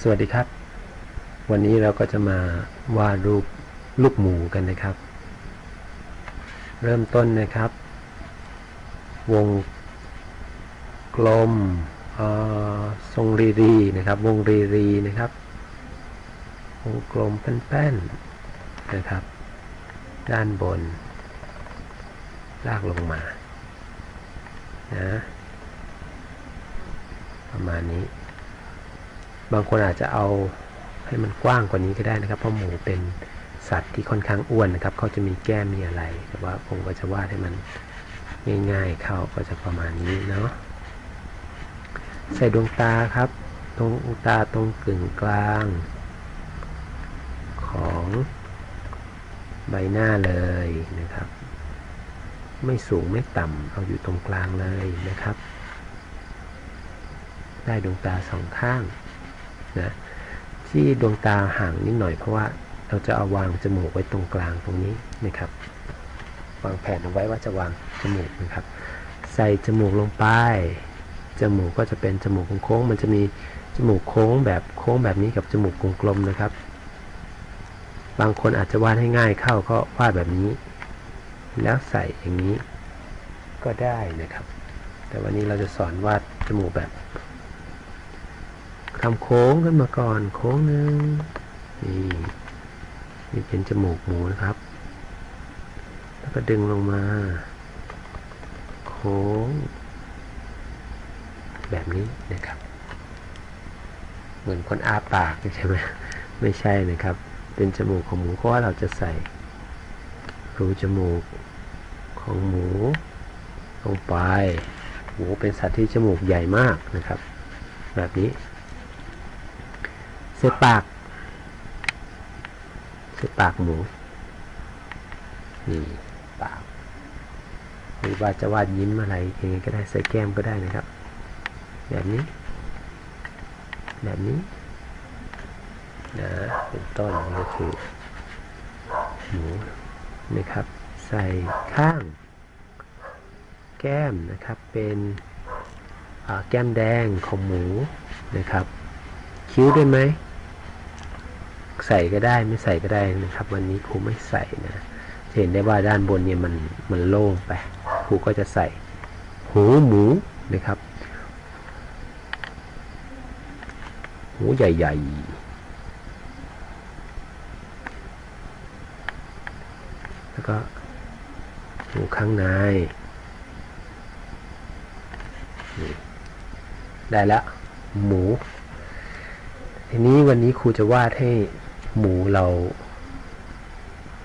สวัสดีครับ วันนี้เราก็จะมาวาดรูปลูกหมูกันนะครับ เริ่มต้นนะครับ วงกลมทรงรีรีนะครับ วงรีรีนะครับ วงกลมแป้นๆนะครับ ด้านบน ลากลงมานะประมาณนี้ บางคนอาจจะเอาให้มันกว้างกว่านี้ก็ได้นะครับ เพราะหมูเป็นสัตว์ที่ค่อนข้างอ้วนนะครับ เขาจะมีแก้มมีอะไร แต่ว่าผมก็จะวาดให้มันง่ายๆเข้าก็จะประมาณนี้เนาะ ใส่ดวงตาครับ ตรงตาตรงกึ่งกลาง ของใบหน้าเลยนะครับ ไม่สูงไม่ต่ำเอาอยู่ตรงกลางเลยนะครับ ได้ดวงตาสองข้าง นะที่ดวงตาห่างนิดหน่อยเพราะว่าเราจะเอาวางจมูกไว้ตรงกลางตรงนี้นะครับ วางแผนเอาไว้ว่าจะวางจมูกนะครับ ใส่จมูกลงไปจมูกก็จะเป็นจมูกโค้งมันจะมีจมูกโค้งแบบโค้งแบบนี้กับจมูกกลมๆนะครับ บางคนอาจจะวาดให้ง่ายเข้าก็วาดแบบนี้ แล้วใส่อย่างนี้ก็ได้นะครับ แต่วันนี้เราจะสอนวาดจมูกแบบ ทำโค้งขึ้นมาก่อน โค้งหนึ่งนี่นี่เป็นจมูกหมูนะครับ แล้วก็ดึงลงมา โค้ง แบบนี้นะครับ เหมือนคนอาปากใช่ไหมไม่ใช่นะครับ เป็นจมูกของหมูเพราะว่าเราจะใส่รูจมูกของหมูลงไป หมูเป็นสัตว์ที่จมูกใหญ่มากนะครับ แบบนี้ สปากเสปากหมูนี่ปากหรือว่าจะวาดยิ้มอะไรยังไงก็ได้ใส่แก้มก็ได้นะครับ แบบนี้ แบบนี้นะเป็นต้นนี่ก็คือหมูนะครับ ใส่ข้าง แก้มนะครับเป็นแก้มแดงของหมูนะครับ คิ้วด้วยไหม ใส่ก็ได้ไม่ใส่ก็ได้นะครับ วันนี้ครูไม่ใส่นะเห็นได้ว่าด้านบนเนี่ยมันมันโล่งไปครูก็จะใส่หูหมูนะครับ หูใหญ่ๆแล้วก็หูข้างในได้แล้วหมู ทีนี้วันนี้ครูจะวาดให้ หมูเรา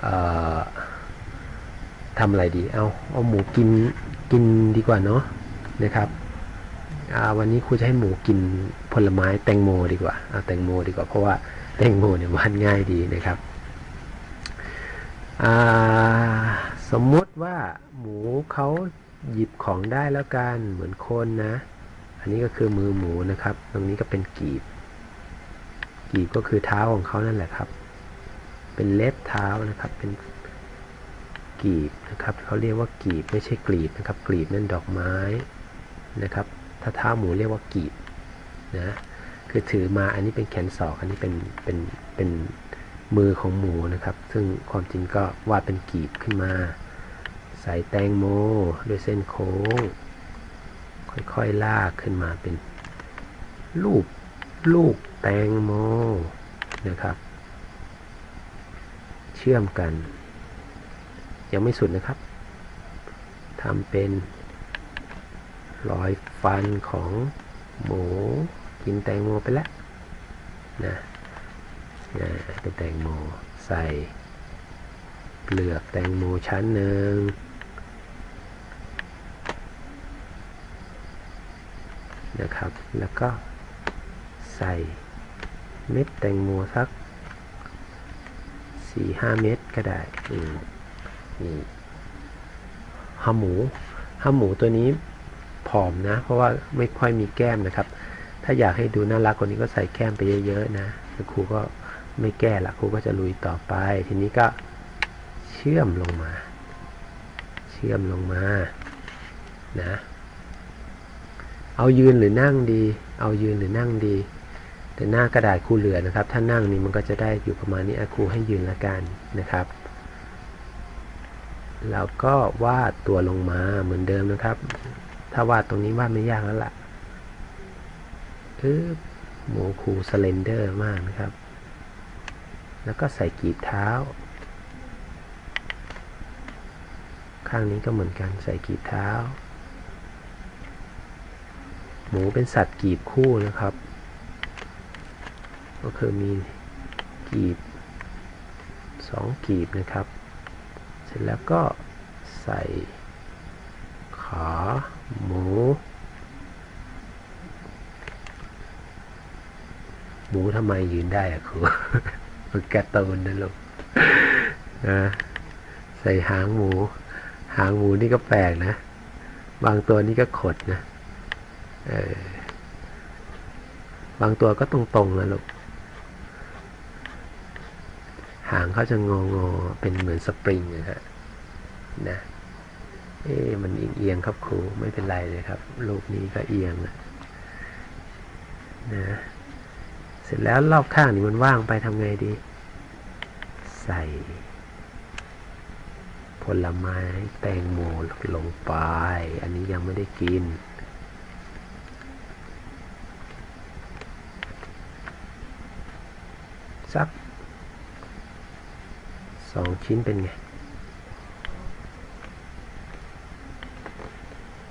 เทำอะไรดี เอาเอาหมูกินกินดีกว่าเนาะนะครับวันนี้ครูจะให้หมูกินผลไม้แตงโมดีกว่าเอาแตงโมดีกว่าเพราะว่าแตงโมเนี่ยหวาดง่ายดีนะครับสมมติว่าหมูเขาหยิบของได้แล้วกันเหมือนคนนะ อันนี้ก็คือมือหมูนะครับ ตรงนี้ก็เป็นกีบ กีบก็คือเท้าของเขานั่นแหละครับ เป็นเล็บเท้านะครับ เป็นกีบนะครับเขาเรียกว่ากีบไม่ใช่กลีบนะครับ กลีบนั่นดอกไม้นะครับ ถ้าเท้าหมูเรียกว่ากีบนะคือถือมาอันนี้เป็นแขนศอกอันนี้เป็นเป็นเป็นมือของหมูนะครับ ซึ่งความจริงก็วาดเป็นกีบขึ้นมา ใส่แตงโมด้วยเส้นโค้ง ค่อยๆลากขึ้นมาเป็นลูกลูก แตงโมนะครับ เชื่อมกัน ยังไม่สุดนะครับทำเป็นรอยฟันของหมูกินแตงโมไปแล้วนะนะเป็นแตงโมใส่เปลือกแตงโมชั้นหนึ่งนะครับ แล้วก็ใส่ เม็ดแตงโมสักสี่ห้าเม็ดก็ได้นี่หาหมูหาหมูตัวนี้ผอมนะ เพราะว่าไม่ค่อยมีแก้มนะครับ ถ้าอยากให้ดูน่ารักกว่านี้ก็ใส่แก้มไปเยอะๆนะแต่ครูก็ไม่แก้ละครูก็จะลุยต่อไป ทีนี้ก็เชื่อมลงมา เชื่อมลงมานะ เอายืนหรือนั่งดี เอายืนหรือนั่งดี แต่หน้ากระดาษครูเหลือนะครับ ถ้านั่งนี่มันก็จะได้อยู่ประมาณนี้ครูให้ยืนละกันนะครับ แล้วก็วาดตัวลงมาเหมือนเดิมนะครับ ถ้าวาดตรงนี้วาดไม่ยากแล้วล่ะอึ๊บหมูคูสเลนเดอร์มากนะครับ แล้วก็ใส่กีบเท้า ข้างนี้ก็เหมือนกันใส่กีบเท้า หมูเป็นสัตว์กีบคู่นะครับ ก็คือมีกีบสองกีบนะครับ เสร็จแล้วก็ใส่ขาหมู หมูทำไมยืนได้อะครูมันกร์ตูนนะลูกนะใส่หางหมู หางหมูนี่ก็แปลกนะ บางตัวนี่ก็ขดนะ เออบางตัวก็ตรงๆนะลูก หางเขาจะงองอๆเป็นเหมือนสปริงนะฮะนะเอ๊มันเอียงๆครับครูไม่เป็นไรเลยครับรูปนี้ก็เอียงนะนะเสร็จแล้วรอบข้างนี่มันว่างไปทำไงดี ใส่ ผลไม้แตงโมลงไป อันนี้ยังไม่ได้กิน สัก สองชิ้นเป็นไง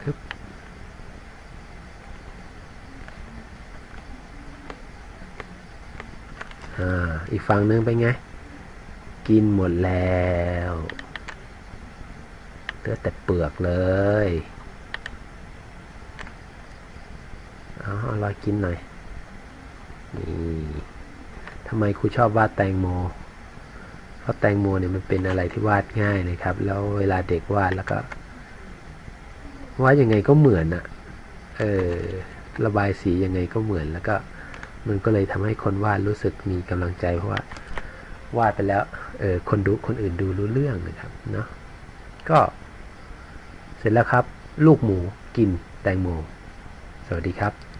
ฮึบอ่า อีกฝั่งนึงเป็นไง กินหมดแล้วเหลือแต่เปลือกเลยเอาอลอยกินหน่อย นี่ทำไมครูชอบวาดแตงโม ราะแตงโมเนี่ยมันเป็นอะไรที่วาดง่ายเลยครับ แล้วเวลาเด็กวาดแล้วก็วาดยังไงก็เหมือนอะเออระบายสียังไงก็เหมือนแล้วก็มันก็เลยทำให้คนวาดรู้สึกมีกำลังใจเพราะว่าวาดไปแล้วเออคนดูคนอื่นดูรู้เรื่องนะครับเนาะก็เสร็จแล้วครับ ลูกหมูกินแตงโม สวัสดีครับ